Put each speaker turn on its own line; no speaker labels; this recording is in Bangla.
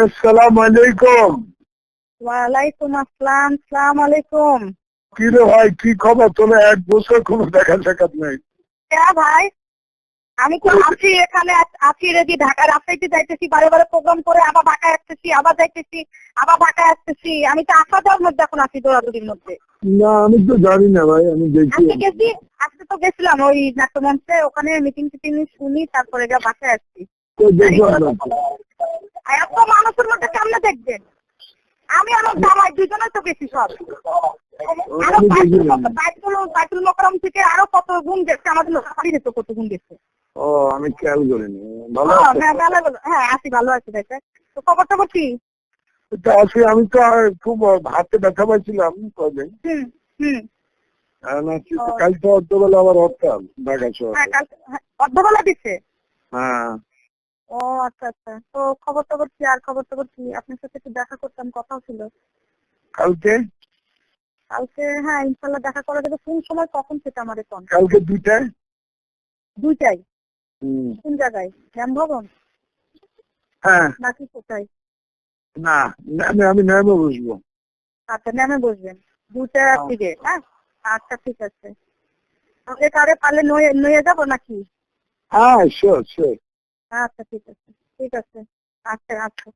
আসসালাম আলাইকুম।
ওয়ালাইকুম আসসালাম সালাম আলাইকুম।
কি রে ভাই কি খবর? তোর এক বছর কোনো দেখা সাক্ষাৎ নাই।
হ্যাঁ ভাই আমি তো আছি এখানে আছি রেডি ঢাকা রাজশাহীতে যাইতেছি বারে বারে প্রোগ্রাম করে আবার ঢাকায় আসতেছি আবার যাইতেছি আবার ঢাকায় আসতেছি। আমি তো আসা যাওয়ার মধ্যে এখন আছি দৌড়াদৌড়ির মধ্যে।
না আমি তো জানি না ভাই আমি দেখি।
গেছি আজকে তো গেছিলাম ওই নাট্যমঞ্চে ওখানে মিটিং টিটিং শুনি তারপরে যা বাসায় আসছি
তো দেখলাম না
আর এত মানুষের মধ্যে কেমনে দেখবেন। আমি আমার জামাই দুজনে তো গেছি সব আরও
আমি
বাইতুল বাইতুল মকরম থেকে আরও কত গুণ গেছে আমাদের লোকালি তো কত গুণ গেছে।
ও আমি খেয়াল করিনি। ভালো
হ্যাঁ,
আছে?
হ্যাঁ, ভালো আছি ভালো আছি দেখে তো খবর টবর কি
আছে আমি তো খুব হাতে ব্যথা পাইছিলাম কদিন। কাল তো অর্ধবেলা আবার হরতাল ঢাকা
হ্যাঁ
শহরে
হ্যাঁ, অর্ধবেলা দিচ্ছে?
হ্যাঁ।
ও আচ্ছা আচ্ছা। তো খবর টবর কি আর খবর টবর কি? আপনার সাথে একটু দেখা করতাম কথাও ছিল।
কালকে?
কালকে হ্যাঁ ইনশাল্লাহ দেখা করা যাবে। কোন সময় কখন সেটা আমার কোন
কালকে দুইটায়?
দুইটাই কোন জায়গায়? জ্ঞান ভবন
হ্যাঁ।
নাকি কোথায়?
না নামে আমি নামে বসবো।
আচ্ছা নামে বসবেন। দুটার দিকে হ্যাঁ? আচ্ছা ঠিক আছে। তাহলে কারে পারলে নয়ে নয়ে যাব নাকি?
হ্যাঁ শিওর শিওর
আচ্ছা ঠিক আছে। ঠিক আছে আচ্ছা আচ্ছা